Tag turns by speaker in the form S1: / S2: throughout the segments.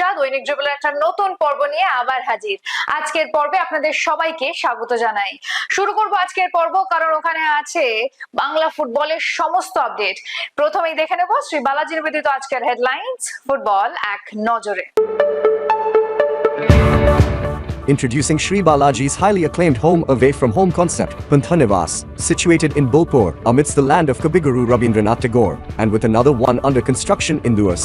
S1: উৎসা দৈনিক যুগলের একটা নতুন পর্ব নিয়ে আবার হাজির আজকের পর্বে আপনাদের সবাইকে স্বাগত জানাই শুরু করব আজকের পর্ব কারণ ওখানে আছে বাংলা ফুটবলের সমস্ত আপডেট প্রথমেই দেখে নেব শ্রী বালাজি নিবেদিত আজকের হেডলাইন্স ফুটবল এক নজরে
S2: Introducing Sri Balaji's highly acclaimed home away from home concept, Panthanivas, situated in Bolpur, amidst the land of Kabiguru Rabindranath Tagore, and with another one under construction in Duas.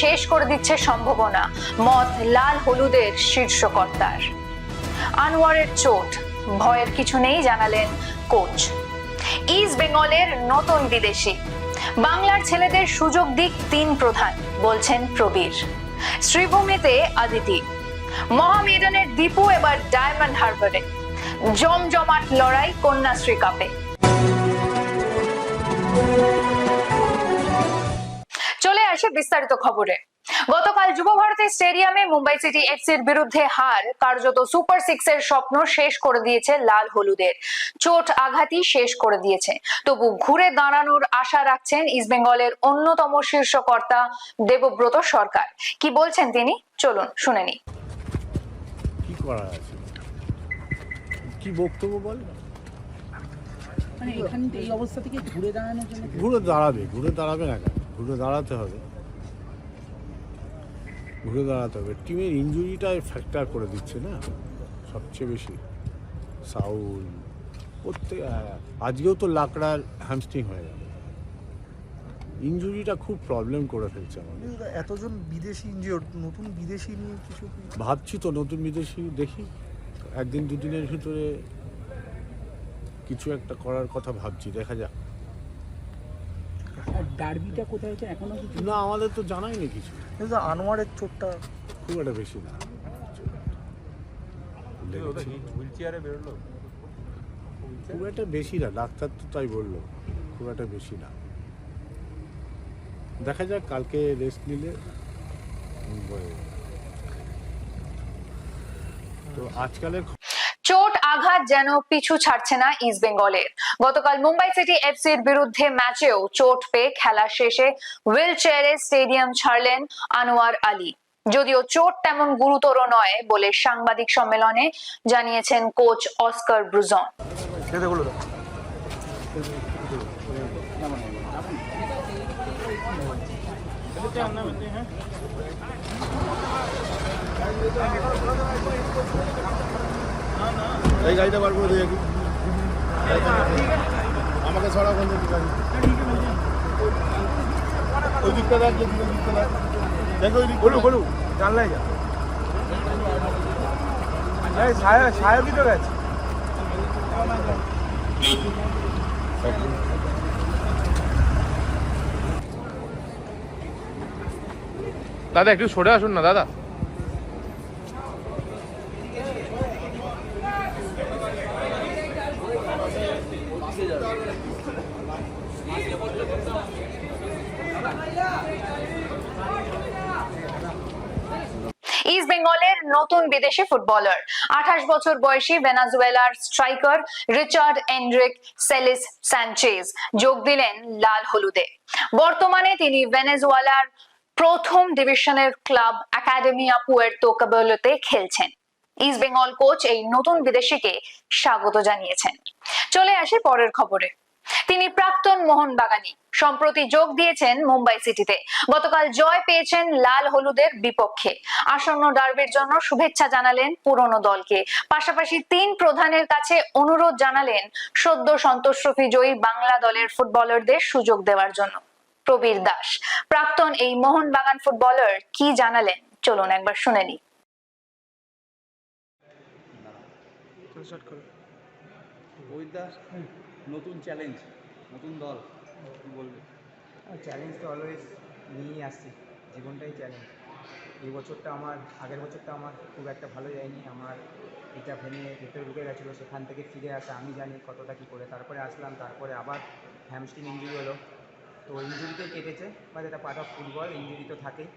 S1: শেষ করে দিচ্ছে সম্ভাবনা। মত লাল হলুদের শীর্ষকর্তার। আনোয়ারের চোট, ভয়ের কিছু নেই জানালেন কোচ। ইস্ট বেঙ্গলের নতুন বিদেশি। বাংলার ছেলেদের সুযোগ দিক তিন প্রধান, বলছেন প্রবীর। শ্রীভূমিতে আদিতি। মহামেডানের দীপু এবার ডায়মন্ড হারবারে। জমজমাট লড়াই কন্যাশ্রী কাপে। আসে বিস্তারিত খবরে। গতকাল যুব ভারতী স্টেডিয়ামে মুম্বাই সিটি এফসির বিরুদ্ধে হার কার্যত সুপার সিক্স এর স্বপ্ন শেষ করে দিয়েছে লাল হলুদের। চোট আঘাতই শেষ করে দিয়েছে। তবু ঘুরে দাঁড়ানোর আশা রাখছেন ইস্টবেঙ্গলের অন্যতম শীর্ষকর্তা দেবব্রত সরকার। কি বলছেন তিনি? চলুন শুনে নি
S3: কি করার আছে? কি বক্তব্য বল?
S4: মানে এখান এই অবস্থা থেকে ঘুরে দাঁড়ানোর জন্য
S3: ঘুরে দাঁড়াবে ঘুরে দাঁড়াবে না কেন? ঘুরে দাঁড়াতে হবে। ঘুরে দাঁড়াতে হবে। টিমের ইঞ্জুরিটাই ফ্যাক্টর করে দিচ্ছে না? সবচেয়ে বেশি। সাউল প্রত্যেক আজকেও তো লাকড়ার হ্যামস্ট্রিং হয়ে গেল। ইঞ্জুরিটা খুব প্রবলেম করে ফেলছে আমাদের।
S5: এতজন বিদেশি ইনজিওর নতুন বিদেশি নিয়ে কিছু
S3: ভাবছি তো নতুন বিদেশি দেখি। একদিন দুদিনের ভিতরে কিছু একটা করার কথা ভাবছি দেখা যাক।
S4: ডার্বিটা কোথায় হচ্ছে? এখনও কিছু
S3: না আমাদের তো জানাই নেই কিছু।
S5: কিন্তু আনোয়ারের চোটটা।
S3: খুব একটা বেশি না। খুব একটা বেশি না ডাক্তার তো তাই বলল। খুব একটা বেশি না। দেখা যাক কালকে রেস্ট নিলে। তো আজকালের
S1: আঘাত যেন পিছু ছাড়ছে না ইস্ট বেঙ্গলের গতকাল মুম্বাই সিটি এফসির বিরুদ্ধে ম্যাচেও চোট পেয়ে খেলা শেষে হুইল চেয়ারে স্টেডিয়াম ছাড়লেন আনোয়ার আলী। যদিও চোট তেমন গুরুতর নয় বলে সাংবাদিক সম্মেলনে জানিয়েছেন কোচ অস্কার ব্রুজন।
S3: এই গাড়িটা বার করে দিয়ে আমাকে ছড়া দিকে ওই দিকটা দেখ যে দিকটা দেখ। দেখো ওই দিক বলু বলু জানলাই যা। এই ছায়া ছায়া ভিতরে আছে?
S6: দাদা একটু সরে আসুন না দাদা
S1: ইস্ট বেঙ্গলের নতুন বিদেশি ফুটবলার। আঠাশ বছর বয়সী ভেনাজুয়েলার striker Richard Endrick Celis Sanchez যোগ দিলেন লাল হলুদে। বর্তমানে তিনি ভেনেজুয়েলার প্রথম ডিভিশনের ক্লাব একাডেমিয়া পুয়ের্তো কাবেলোতে খেলছেন। ইস্ট বেঙ্গল কোচ এই নতুন বিদেশিকে স্বাগত জানিয়েছেন। চলে আসি পরের খবরে। তিনি প্রাক্তন মোহনবাগানী। সম্প্রতি যোগ দিয়েছেন মুম্বাই সিটিতে। গতকাল জয় পেয়েছেন লাল হলুদের বিপক্ষে। আসন্ন ডার্বির জন্য শুভেচ্ছা জানালেন পুরনো দলকে। পাশাপাশি তিন প্রধানের কাছে অনুরোধ জানালেন সদ্য সন্তোষ ট্রফি জয়ী বাংলা দলের ফুটবলারদের সুযোগ দেওয়ার জন্য। প্রবীর দাস প্রাক্তন এই মোহনবাগান ফুটবলার কি জানালেন? চলুন একবার শুনে নি
S7: ওইটা নতুন চ্যালেঞ্জ নতুন দল, কি বলবে?
S8: চ্যালেঞ্জ তো অলওয়েজ নিয়েই আসছি, জীবনটাই চ্যালেঞ্জ এই বছরটা আমার, আগের বছরটা আমার খুব একটা ভালো যায়নি, আমার এটা ভেঙে ভেতরে ঢুকে গেছিল, সেখান থেকে ফিরে আসা, আমি জানি কতটা কী করে। তারপরে আসলাম, তারপরে আবার হ্যামস্ট্রিং ইঞ্জুরি হলো। তো ইঞ্জুরিতে কেটেছে বাট এটা পার্ট অফ ফুটবল ইঞ্জুরি তো থাকেই।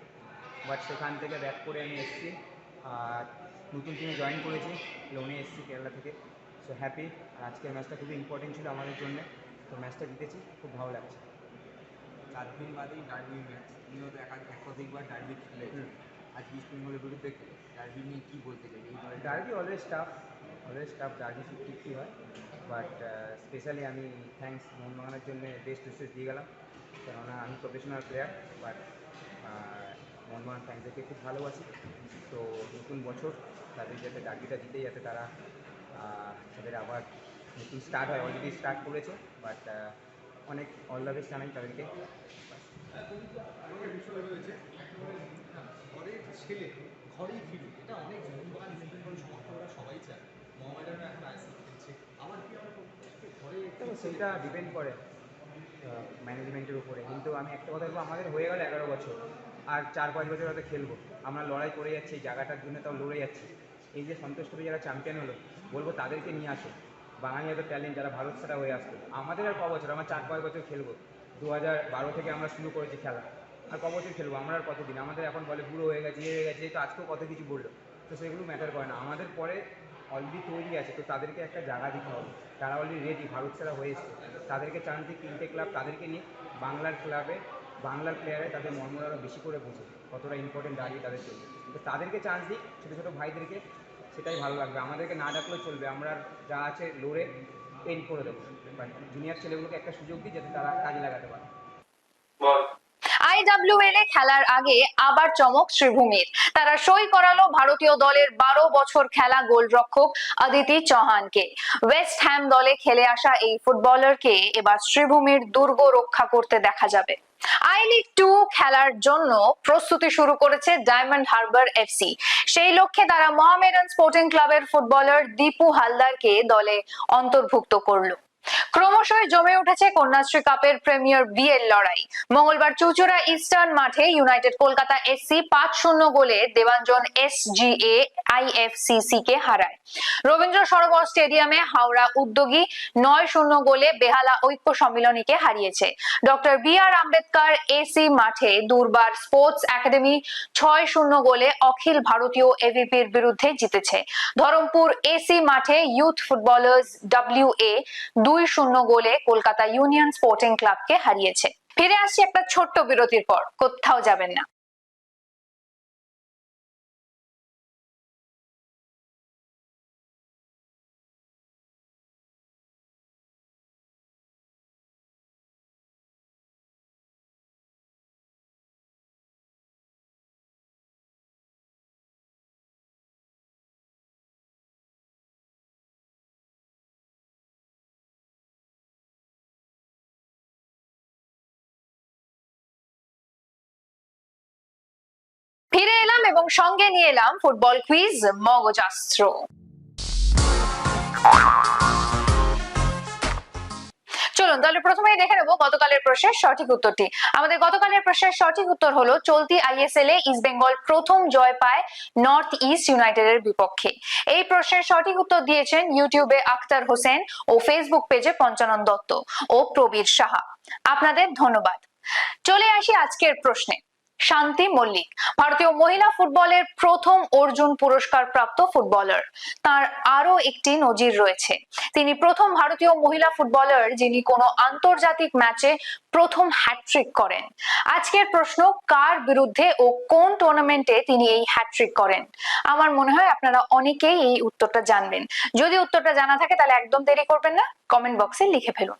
S8: বাট সেখান থেকে ব্যাক করে আমি এসেছি, আর নতুন টিমে জয়েন করেছি লোনে এসেছি, কেরালা থেকে। সো হ্যাপি আর আজকের ম্যাচটা খুবই ইম্পর্টেন্ট ছিল আমাদের জন্য। তো ম্যাচটা জিতেছি। খুব ভালো লাগছে।
S9: চার দিন বাদেই ডার্বি ম্যাচ তুমিও তো একাধিক একাধিকবার ডার্বি খেলে আজ ইস্ট বেঙ্গলের বিরুদ্ধে ডার্বি নিয়ে কী বলতে চাই
S8: derby always tough always tough derby fifty fifty হয়। বাট স্পেশালি আমি থ্যাঙ্কস মোহনবাগানের জন্য বেস্ট উইসেস দিয়ে গেলাম। কেননা আমি প্রফেশনাল প্লেয়ার বাট মোহনবাগান ফ্যান্সদেরকে খুব ভালোবাসি। তো নতুন বছর তাদের যাতে ডার্বিটা জিতেই যাতে তারা তাদের আবার নতুন স্টার্ট হয় অলরেডি স্টার্ট করেছে বাট অনেক অল দ্য বেস্ট জানাই তাদেরকে।
S9: ঘরের ছেলে ঘরেই ফিরে এটা অনেক মোহনবাগান ইস্ট সমর্থকরা সবাই চায় মোহামেডানরা এখন আইসি খেলছে আবার কি আমার ঘরে
S8: তো সেইটা ডিপেন্ড করে ম্যানেজমেন্টের উপরে কিন্তু আমি একটা কথা বলব আমাদের হয়ে গেল এগারো বছর আর চার পাঁচ বছর হয়তো খেলব আমরা লড়াই করে যাচ্ছি এই জায়গাটার জন্য তাও লড়ে যাচ্ছি। এই যে সন্তোষ ট্রফি যারা চ্যাম্পিয়ন হলো, বলব তাদেরকে নিয়ে আসো। বাঙালি এত ট্যালেন্ট যারা ভারত ছাড়া হয়ে আসতো আমাদের আর ক বছর? আমরা চার পাঁচ বছর খেলব। দু হাজার বারো থেকে আমরা শুরু করেছি খেলা। আর ক বছর খেলব? আমরা আর কতদিন? আমাদের এখন বলে বুড়ো হয়ে গেছে ইয়ে হয়ে গেছে তো আজকেও কত কিছু বলল। তো সেগুলো ম্যাটার করে না। আমাদের পরে অলরেডি তৈরি আছে, তো তাদেরকে একটা জায়গা দিতে হবে। তারা অলরেডি রেডি ভারত ছাড়া হয়ে এসছে। তাদেরকে চান যে তিনটে ক্লাব তাদেরকে নিয়ে বাংলার ক্লাবে বাংলার প্লেয়ারে তাদের মর্মরা বেশি করে বোঝে কতটা ইম্পর্টেন্ট দাঁড়িয়ে তাদের জন্য তো তাদেরকে চান্স দিই, ছোটো ছোটো ভাইদেরকে সেটাই ভালো লাগবে। আমাদেরকে না ডাকলেও চলবে। আমরা যা আছে লড়ে এন্ড করে দেবো। জুনিয়র ছেলেগুলোকে একটা সুযোগ দিই যাতে তারা কাজে লাগাতে পারে।
S1: আইডাব্লিউএল এ খেলার আগে আবার চমক শ্রীভূমির। তারা সই করালো ভারতীয় দলের বারো বছর খেলা গোলরক্ষক আদিতি চৌহানকে। ওয়েস্ট হ্যাম দলে খেলে আসা এই ফুটবলারকে এবার শ্রীভূমির দুর্গ রক্ষা করতে দেখা যাবে। আই লিগ টু খেলার জন্য প্রস্তুতি শুরু করেছে ডায়মন্ড হারবার এফসি সেই লক্ষ্যে তারা মোহামেডান স্পোর্টিং ক্লাবের ফুটবলার দীপু হালদারকে দলে অন্তর্ভুক্ত করল। ক্রমশই জমে উঠেছে কন্যাশ্রী কাপের প্রিমিয়ার বিয়ের লড়াই। মঙ্গলবার চুচুড়া ইস্টার্ন মাঠে ইউনাইটেড কলকাতা এসসি পাঁচ শূন্য গোলে দেবাঞ্জন এস জি এ আইএফসিসি কে হারায়। রবীন্দ্র সরোবর স্টেডিয়ামে হাওড়া উদ্যোগী নয় শূন্য গোলে বেহালা ঐক্য সম্মিলনীকে হারিয়েছে। Doctor B R Ambedkar AC মাঠে দুর্বার স্পোর্টস একাডেমি ছয় শূন্য গোলে অখিল ভারতীয় এভিপির বিরুদ্ধে জিতেছে। ধরমপুর এসি মাঠে ইউথ ফুটবলার্স ডাব্লিউ এ দুই শূন্য গোলে কলকাতা ইউনিয়ন স্পোর্টিং ক্লাবকে হারিয়েছে। ফিরে আসছি একটা ছোট্ট বিরতির পর, কোথাও যাবেন না। এবং সঙ্গে নিয়ে এলাম ফুটবল কুইজ মগজাস্ত্র। চলুন, তাহলে প্রথমেই দেখে নেব গতকালের প্রশ্নের সঠিক উত্তরটি। আমাদের গতকালের প্রশ্নের সঠিক উত্তর হলো, চলতি আইএসএল এ ইস্ট বেঙ্গল প্রথম জয় পায় নর্থ ইস্ট ইউনাইটেডের বিপক্ষে। এই প্রশ্নের সঠিক উত্তর দিয়েছেন ইউটিউবে আক্তার হোসেন ও ফেসবুক পেজে পঞ্চানন দত্ত ও প্রবীর সাহা। আপনাদের ধন্যবাদ। চলে আসি আজকের প্রশ্নে। শান্তি মল্লিক, ভারতীয় মহিলা ফুটবলের প্রথম অর্জুন পুরস্কার প্রাপ্ত ফুটবলার। তার আরও একটি নজির রয়েছে। তিনি প্রথম ভারতীয় মহিলা ফুটবলার যিনি কোনো আন্তর্জাতিক ম্যাচে প্রথম হ্যাট্রিক করেন। আজকের প্রশ্ন, কার বিরুদ্ধে ও কোন টুর্নামেন্টে তিনি এই হ্যাট্রিক করেন? আমার মনে হয় আপনারা অনেকেই এই উত্তরটা জানবেন। যদি উত্তরটা জানা থাকে তাহলে একদম দেরি করবেন না কমেন্ট বক্সে লিখে ফেলুন।